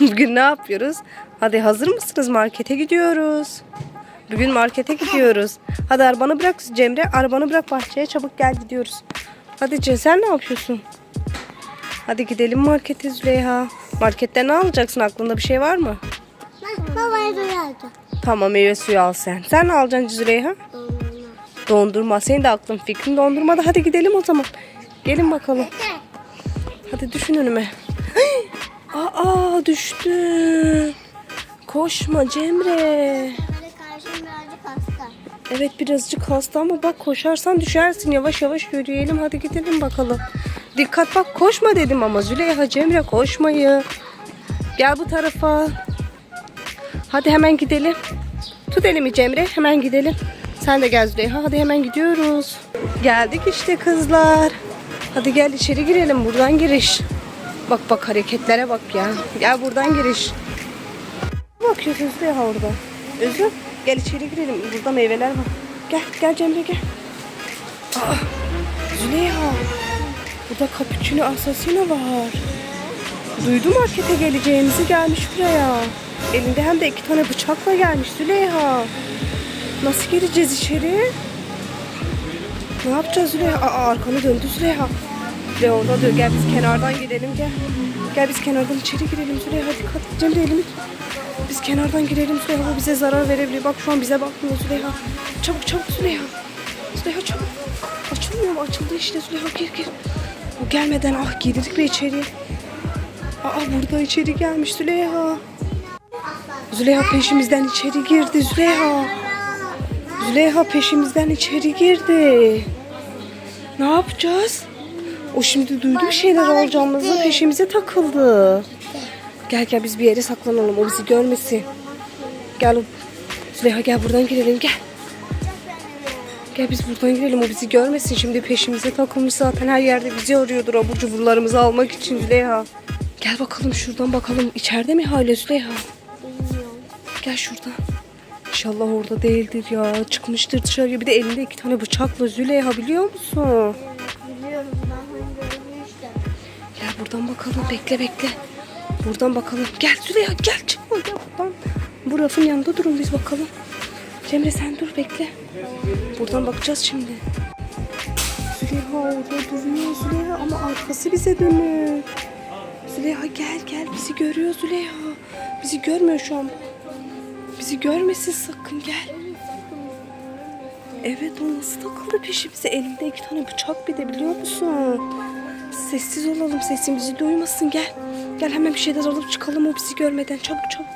Bugün ne yapıyoruz? Hadi hazır mısınız? Markete gidiyoruz. Bugün markete gidiyoruz. Hadi arabanı bırak Cemre. Arabanı bırak bahçeye. Çabuk gel gidiyoruz. Hadi Cem sen ne yapıyorsun? Hadi gidelim markete Züleyha. Markette ne alacaksın? Aklında bir şey var mı? Ben babaya duyardım. Tamam meyve suyu al sen. Sen ne alacaksın Züleyha? Dondurma. Senin de aklın fikrin dondurmada. Hadi gidelim o zaman. Gelin bakalım. Hadi düşün önüme. Aa düştü. Koşma Cemre. Evet birazcık hasta ama bak koşarsan düşersin. Yavaş yavaş yürüyelim. Hadi gidelim bakalım. Dikkat bak koşma dedim ama Züleyha Cemre koşmayı. Gel bu tarafa. Hadi hemen gidelim. Tut elimi Cemre hemen gidelim. Sen de gel Züleyha. Hadi hemen gidiyoruz. Geldik işte kızlar. Hadi gel içeri girelim. Buradan giriş. Bak bak hareketlere bak ya. Gel buradan giriş. Ne bakıyorsun Züleyha orada? Özür. Gel içeri girelim. Burada meyveler var. Gel gel Cemre gel. Aa, Züleyha. Burada cappuccino assassino var. Duydu markete geleceğimizi gelmiş buraya. Elinde hem de iki tane bıçakla gelmiş Züleyha. Nasıl gireceğiz içeri? Ne yapacağız Züleyha? Aa, arkanı döndü Züleyha. Ve orada diyor gel biz kenardan gidelim gel. Gel biz kenardan içeri girelim Züleyha dikkat. Cemre elimi. Biz kenardan girelim Züleyha bu bize zarar verebilir. Bak şu an bize bakmıyor Züleyha. Çabuk çabuk Züleyha. Züleyha çabuk. Açılmıyor mu? Açıldı işte Züleyha gir gir. O gelmeden ah girdik mi içeri? Aa burada içeri gelmiş Züleyha. Züleyha peşimizden içeri girdi Züleyha. Züleyha peşimizden içeri girdi. Ne yapacağız? O şimdi duydu bir şeyler olacağımızı peşimize takıldı. Gel gel biz bir yere saklanalım o bizi görmesin. Gel Züleyha gel buradan girelim gel. Gel biz buradan girelim o bizi görmesin. Şimdi peşimize takılmış zaten her yerde bizi arıyordur abur cuburlarımızı almak için Züleyha. Gel bakalım şuradan bakalım. İçeride mi hala Züleyha? Bilmiyorum. Gel şuradan. İnşallah orada değildir ya. Çıkmıştır dışarıya. Bir de elinde iki tane bıçakla Züleyha biliyor musun? Buradan bakalım. Bekle bekle. Buradan bakalım. Gel Züleyha gel çıkma gel buradan. Bu rafın yanında durun biz bakalım. Cemre sen dur bekle. Buradan bakacağız şimdi. Züleyha orada duruyor Züleyha ama arkası bize dönük. Züleyha gel gel bizi görüyor Züleyha. Bizi görmüyor şu an. Bizi görmesin sakın gel. Evet o nasıl takıldı peşimize? Elinde iki tane bıçak bir de biliyor musun? Sessiz olalım sesimizi duymasın gel. Gel hemen bir şeyler alıp çıkalım o bizi görmeden çabuk çabuk.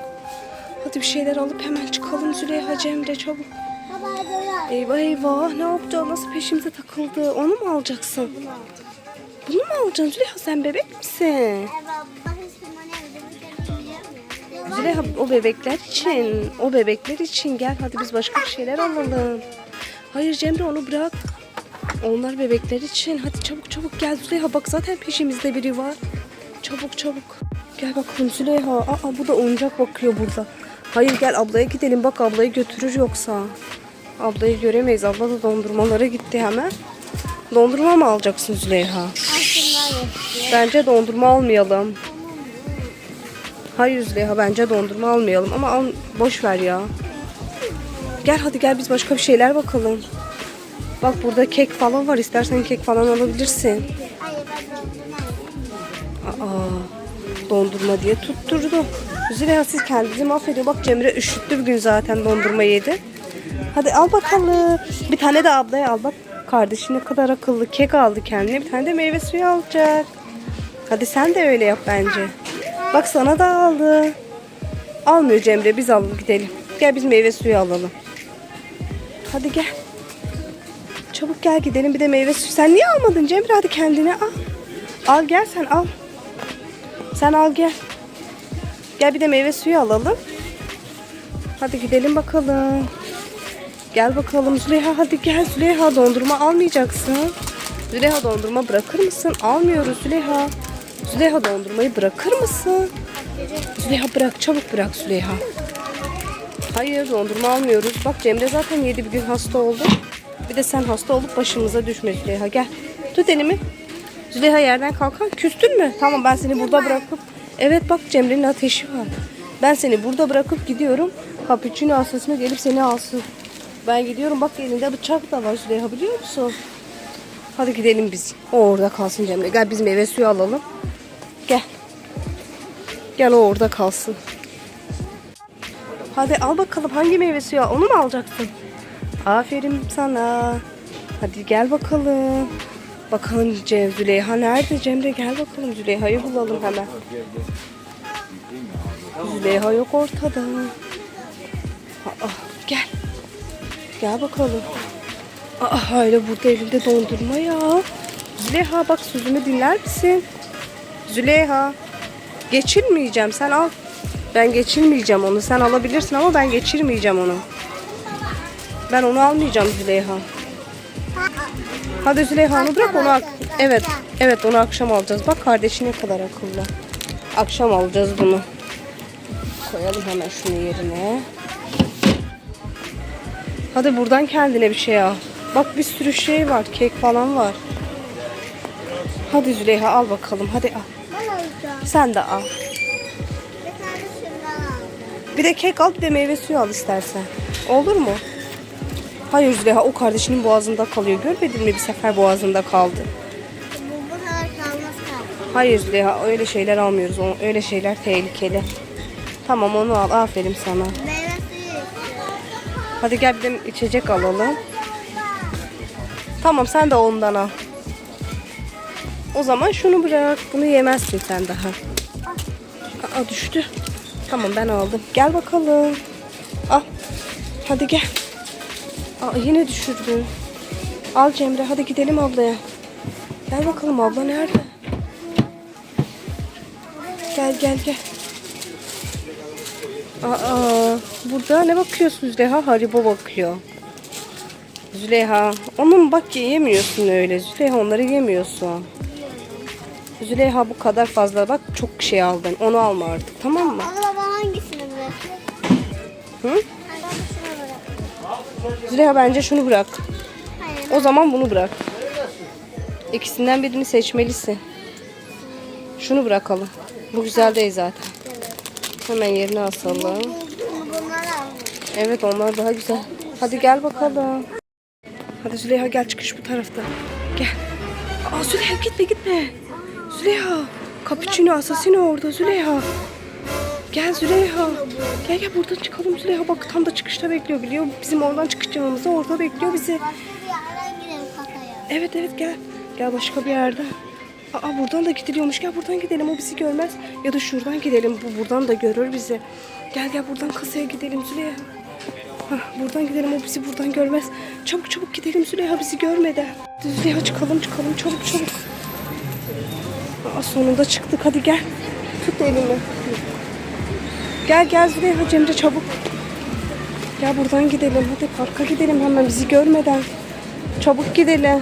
Hadi bir şeyler alıp hemen çıkalım Züleyha Cemre çabuk. Eyvah eyvah ne yapacağız nasıl peşimize takıldı onu mu alacaksın? Bunu mu alacaksın Züleyha sen bebek misin? Züleyha o bebekler için o bebekler için gel hadi biz başka bir şeyler alalım. Hayır Cemre onu bırak. Onlar bebekler için. Hadi çabuk çabuk gel Züleyha. Bak zaten peşimizde biri var. Çabuk çabuk. Gel bakalım Züleyha. Aa bu da oyuncak bakıyor burada. Hayır gel ablaya gidelim. Bak ablayı götürür yoksa. Ablayı göremeyiz. Abla da dondurmalara gitti hemen. Dondurma mı alacaksın Züleyha? Bence dondurma almayalım. Hayır Züleyha bence dondurma almayalım ama al, boş ver ya. Gel hadi gel biz başka bir şeyler bakalım. Bak burada kek falan var istersen kek falan alabilirsin. Aa, dondurma diye tutturdu. Züleyha siz kendinizi mahvediyor. Bak Cemre üşüttü bugün zaten dondurma yedi. Hadi al bakalım. Bir tane de ablaya al bak. Kardeşi ne kadar akıllı. Kek aldı kendine. Bir tane de meyve suyu alacak. Hadi sen de öyle yap bence. Bak sana da aldı. Almıyor Cemre biz alalım gidelim. Gel biz meyve suyu alalım. Hadi gel. Çabuk gel gidelim bir de meyve suyu. Sen niye almadın Cemre? Hadi kendine al. Al gel sen al. Sen al gel. Gel bir de meyve suyu alalım. Hadi gidelim bakalım. Gel bakalım Züleyha hadi gel Züleyha dondurma almayacaksın. Züleyha dondurma bırakır mısın? Almıyoruz Züleyha. Züleyha dondurmayı bırakır mısın? Züleyha bırak çabuk bırak Züleyha. Hayır dondurma almıyoruz. Bak Cemre zaten yedi bir gün hasta oldu. Bir de sen hasta olup başımıza düşme Züleyha gel. Tut elimi. Züleyha yerden kalkan küstün mü? Tamam ben seni burada bırakıp Evet bak Cemre'nin ateşi var. Ben seni burada bırakıp gidiyorum. Cappuccino hastasına gelip seni alsın. Ben gidiyorum bak elinde bıçak da var Züleyha biliyor musun? Hadi gidelim biz. O orada kalsın Cemre. Gel biz meyve suyu alalım. Gel. Gel o orada kalsın. Hadi al bakalım hangi meyve suyu al? Onu mu alacaksın? Aferin sana. Hadi gel bakalım. Bakalım Cem Züleyha nerede? Cemre gel bakalım Züleyha'yı bulalım hemen. Züleyha yok ortada. Aa, gel. Gel bakalım. Aa hala burada elinde dondurma ya. Züleyha bak sözümü dinler misin? Züleyha. Geçirmeyeceğim sen al. Ben geçirmeyeceğim onu. Sen alabilirsin ama ben geçirmeyeceğim onu. Ben onu almayacağım Züleyha. Hadi Züleyha onu bırak onu. Evet. Evet onu akşam alacağız. Bak kardeşi ne kadar akıllı. Akşam alacağız bunu. Koyalım hemen şunu yerine. Hadi buradan kendine bir şey al. Bak bir sürü şey var. Kek falan var. Hadi Züleyha al bakalım. Hadi al. Sen de al. Bir de kek al bir de meyve suyu al istersen. Olur mu? Hayır Züleyha o kardeşinin boğazında kalıyor. Görmedin mi bir sefer boğazında kaldı. Bu kadar kalmaz kaldı. Hayır Züleyha öyle şeyler almıyoruz. Öyle şeyler tehlikeli. Tamam onu al. Aferin sana. Meyve suyu. Hadi gel bir de içecek alalım. Tamam sen de ondan al. O zaman şunu bırak. Bunu yemezsin sen daha. Aa düştü. Tamam ben aldım. Gel bakalım. Al. Hadi gel. Aa yine düşürdün. Al Cemre hadi gidelim ablaya. Gel bakalım abla nerede? Gel gel gel. Aa, burada ne bakıyorsun Züleyha? Haribo bakıyor. Züleyha, onun bak ye- yemiyorsun öyle. Züleyha onları yemiyorsun. Züleyha bu kadar fazla bak çok şey aldın. Onu alma artık tamam mı? Al baba hangisini bırakayım? Hı? Züleyha bence şunu bırak. Hayır. O zaman bunu bırak. İkisinden birini seçmelisin. Şunu bırakalım. Bu güzel değil zaten. Hemen yerine asalım. Evet onlar daha güzel. Hadi gel bakalım. Hadi Züleyha gel çıkış bu tarafta. Gel. Aa Züleyha gitme gitme. Züleyha. Cappuccino asasino orada Züleyha. Gel Züleyha. Gel gel buradan çıkalım Züleyha. Bak tam da çıkışta bekliyor biliyor. Bizim oradan çıkacağımızda orada bekliyor bizi. Evet evet gel. Gel başka bir yerden. Aa buradan da gidiliyormuş. Gel buradan gidelim. O bizi görmez. Ya da şuradan gidelim. Bu buradan da görür bizi. Gel gel buradan kasaya gidelim Züleyha. Hah, buradan gidelim. O bizi buradan görmez. Çabuk çabuk gidelim Züleyha bizi görmeden. Züleyha çıkalım çıkalım çabuk çabuk. Aa, sonunda çıktık. Hadi gel. Tut elimi. Gel gel Züleyha Cemre çabuk. Gel buradan gidelim. Hadi parka gidelim hemen bizi görmeden. Çabuk gidelim.